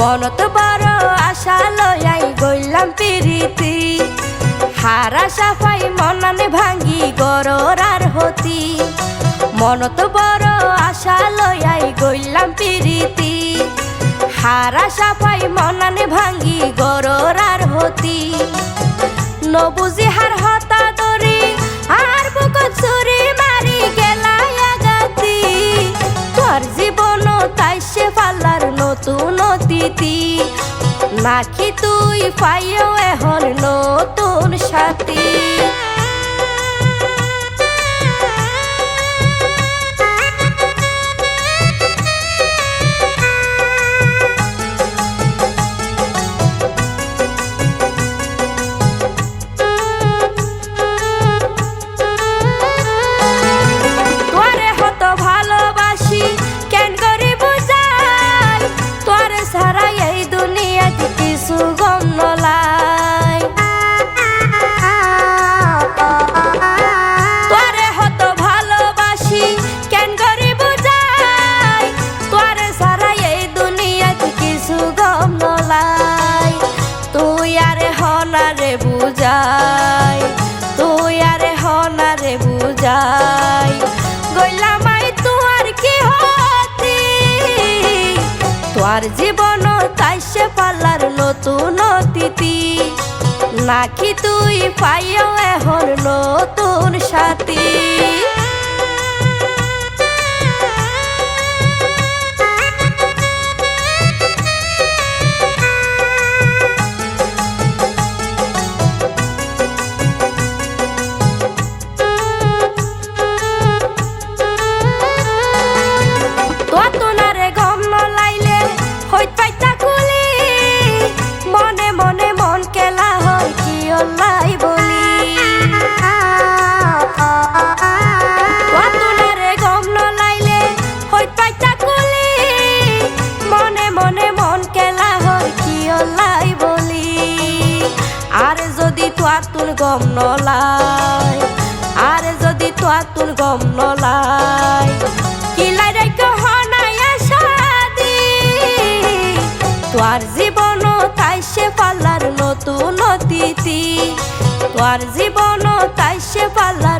মনত বড় আশা গইলাম পিরিতি হারা সাফাই মনানে ভাঙ্গি গররার হতি। মনত বড় আশা লয়াই গইলাম পিরিতি। হারা সাফাই মনানে ভাঙ্গি গররার হতি। নবুজি হার হতা দরি আর বুকত চুরি মারি গেলাই আগাতি। তোর জীবন তাই সে পাল্লার নতুন অতিথি। নাকি তুই পাইও এখন নতুন সাথী। বুঝাই, তুই আরে হনারে বুঝাই। গইলামাই তুয়ার কি হতি? তোর জীবন তাইসে পাল্লার নতুন অতিথি। নাকি তুই পাইও এখন নতুন সাথী? যদি তুন গম নলাই। আর যদি তো আর তুল গম নলাই, কিলাই রে হনাই আশাদি তোর জীবন তাই সে পাল্লার নতুন অতিথি। তোর জীবন তাই সে পাল্লার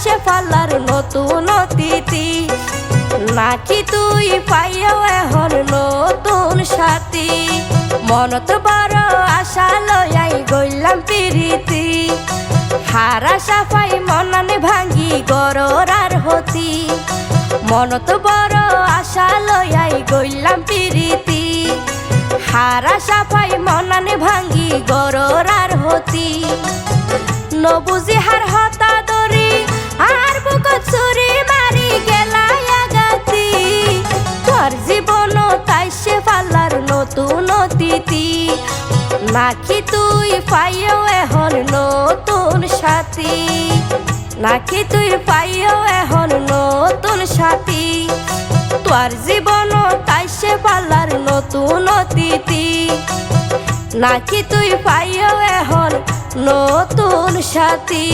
তাই সে পাল্লার নতুন অতিথি। নাকি তুই পাইও এখন নতুন সাথী? মনত বড় আশা লয়াই গইলাম পিরিতি। হারা সাফাই মনানে ভাঙ্গি গররার হতি। মনত বড় আশা লয়াই গইলাম পিরিতি। হারা সাফাই মনানে ভাঙ্গি গররার হতি। নবুজি নাকি তুই পাইও এখন নতুন সাথী? নাকি তুই পাইও এখন নতুন সাথী? তোর জীবন তাই সে পাল্লার নতুন অতিথি। নাকি তুই পাইও এখন নতুন সাথী?